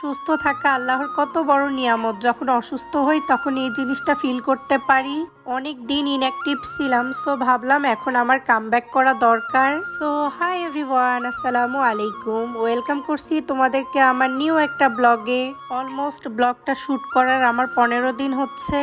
সুস্থ থাকা আল্লাহর কত বড় নিয়ামত। যখন অসুস্থ হই, তখন এই জিনিসটা ফিল করতে পারি। অনেক দিন ইনঅ্যাক্টিভ ছিলাম সো ভাবলাম এখন আমার কামব্যাক করা দরকার। সো হাই এভরিওয়ান আসসালামু আলাইকুম। ওয়েলকাম করছি তোমাদেরকে আমার নিউ একটা ব্লগে অলমোস্ট ব্লগটা শ্যুট করার আমার পনেরো দিন হচ্ছে।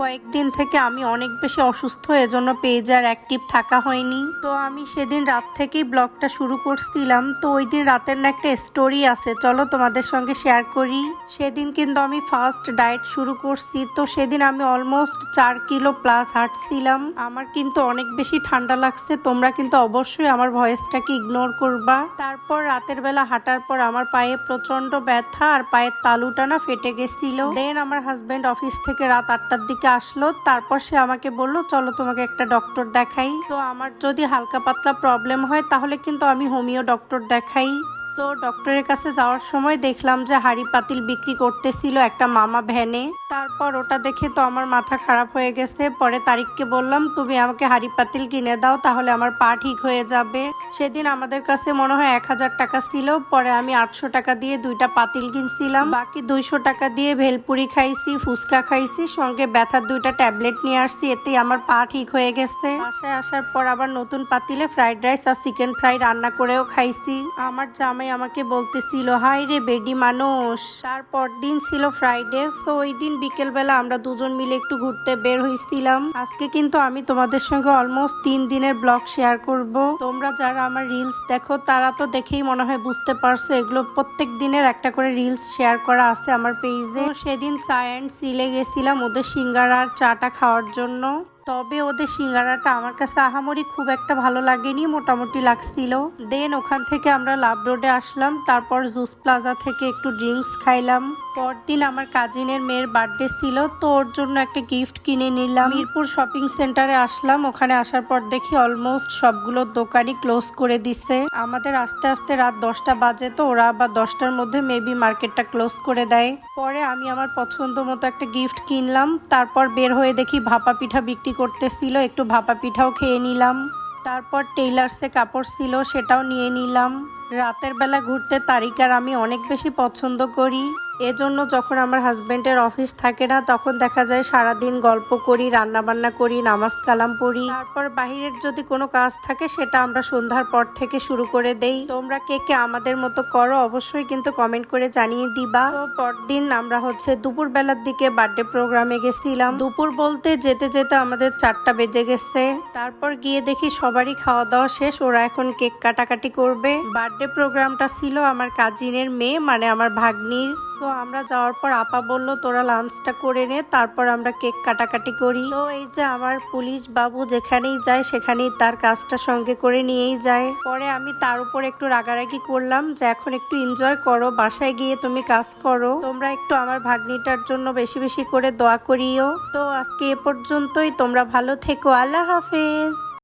কয়েকদিন থেকে আমি অনেক বেশি অসুস্থ, এজন্য পেজ আর অ্যাক্টিভ থাকা হয়নি। তো আমি সেদিন রাত থেকেই ব্লগটা শুরু করছিলাম। তো ওই দিন রাতের না একটা স্টোরি আছে, চলো তোমাদের সঙ্গে শেয়ার করি। সেদিন কিন্তু আমি ফার্স্ট ডায়েট শুরু করছি, তো সেদিন আমি অলমোস্ট চার কিলো প্লাস হাঁটছিলাম। আমার কিন্তু অনেক বেশি ঠান্ডা লাগছে, তোমরা কিন্তু অবশ্যই আমার ভয়েসটাকে ইগনোর করবা। তারপর রাতের বেলা হাঁটার পর আমার পায়ে প্রচণ্ড ব্যথা আর পায়ের তালুটা না ফেটে গেছিল। দেন আমার হাজব্যান্ড অফিস থেকে রাত আটটার দিকে আসলো, তারপর সে আমাকে বলল, চলো তোমাকে একটা ডক্টর দেখাই। তো আমার যদি হালকা পাতলা প্রবলেম হয়, তাহলে কিন্তু আমি হোমিও ডক্টর দেখাই। তো ডক্টরের কাছে যাওয়ার সময় দেখলাম যে হাড়ি পাতিল বিক্রি করতেছিল একটা মামা ভ্যানে। তারপর ওটা দেখে তো আমার মাথা খারাপ হয়ে গেছে। পরে তারিখকে বললাম, তুমি আমাকে হাড়ি পাতিল কিনে দাও, তাহলে আমার পা ঠিক হয়ে যাবে। সেদিন আমাদের কাছে মনে হয় এক হাজার টাকা ছিল। পরে আমি আটশো টাকা দিয়ে দুইটা পাতিল কিনছিলাম। বাকি দুইশো টাকা দিয়ে ভেলপুরি খাইছি, ফুচকা খাইছি, সঙ্গে ব্যথার দুইটা ট্যাবলেট নিয়ে আসছি এতেই আমার পা ঠিক হয়ে গেছে। বাসায় আসার পর আবার নতুন পাতিলে ফ্রাইড রাইস আর চিকেন ফ্রাই রান্না করেও খাইছি। আমার জামাই আমাকে বলতেছিল হাই রে বেডি মানুষ। তারপর দিন ছিল ফ্রাইডে তো ওই দিন বিকেলবেলা আমরা দুজন মিলে একটু ঘুরতে বের হয়েছিলাম আজকে কিন্তু আমি তোমাদের সঙ্গে অলমোস্ট তিন দিনের ব্লগ শেয়ার করব। তোমরা যারা আমার রিলস দেখো, তারা তো দেখেই মনে হয় বুঝতে পারছ, এগুলো প্রত্যেক দিনের একটা করে রিলস শেয়ার করা আছে আমার পেজে সেদিন অ্যান্ড সিলে গেছিলাম ওদের সিঙ্গার আর চাটা খাওয়ার জন্য। তবে ওদের সিঙ্গারাটা আমার কাছে আহামরি খুব একটা ভালো লাগেনি, মোটামুটি লাগছিল। দেন ওখান থেকে আমরা লাভ রোডে আসলাম, তারপর জুস প্লাজা থেকে একটু ড্রিঙ্কস খাইলাম। পরদিন আমার কাজিনের মেয়ের বার্থডে ছিল, তো ওর জন্য একটা গিফট কিনে নিলাম। মিরপুর শপিং সেন্টারে আসলাম, ওখানে আসার পর দেখি অলমোস্ট সবগুলো দোকানই ক্লোজ করে দিছে। আমাদের আস্তে আস্তে রাত দশটা বাজে, তো ওরা আবার দশটার মধ্যে মেবি মার্কেটটা ক্লোজ করে দেয়। পরে আমি আমার পছন্দ মতো একটা গিফট কিনলাম, তারপর বের হয়ে দেখি ভাপা পিঠা বিক্রি করতেছিল, একটু ভাপা পিঠাও খেয়ে নিলাম। তারপর টেইলার্সে কাপড় ছিল, সেটাও নিয়ে নিলাম। রাতের বেলা ঘুরতে তারিকার আমি অনেক বেশি পছন্দ করি। এজন্য যখন আমার হাজবেন্ডের অফিস থাকে না, তখন দেখা যায় সারাদিন গল্প করি রান্না বান্না করি, নামাজ কালাম পড়ি। তারপর বাহিরের যদি কোনো কাজ থাকে, সেটা আমরা সন্ধ্যার পর থেকে শুরু করে দেই। তোমরা কে কে আমাদের মতো করো, অবশ্যই কিন্তু কমেন্ট করে জানিয়ে দিবা। তো পরদিন আমরা হচ্ছে দুপুর বেলার দিকে বার্থডে প্রোগ্রামে গেছিলাম। দুপুর বলতে যেতে যেতে আমাদের চারটা বেজে গেছে। তারপর গিয়ে দেখি সবারই খাওয়া দাওয়া শেষ, ওরা এখন কেক কাটাকাটি করবে। বার্থডে প্রোগ্রামটা ছিল আমার কাজিনের মেয়ে মানে আমার ভাগ্নির। আমরা যাওয়ার পর আপা বলল, তোরা লাঞ্চটা করে নে, তারপর আমরা কেক কাটাকাটি করি। তো এই যে আমার পুলিশ বাবু যেখানেই যায়, সেখানেই তার কাজটা সঙ্গে করে নিয়েই যায়। পরে আমি তার উপর একটু রাগারাগি করলাম যে, এখন একটু এনজয় করো, বাসায় গিয়ে তুমি কাজ করো। তোমরা একটু আমার ভাগ্নিটার জন্য বেশি বেশি করে দোয়া করিও। তো আজকে এ পর্যন্তই, তোমরা ভালো থেকো, আল্লাহ হাফেজ।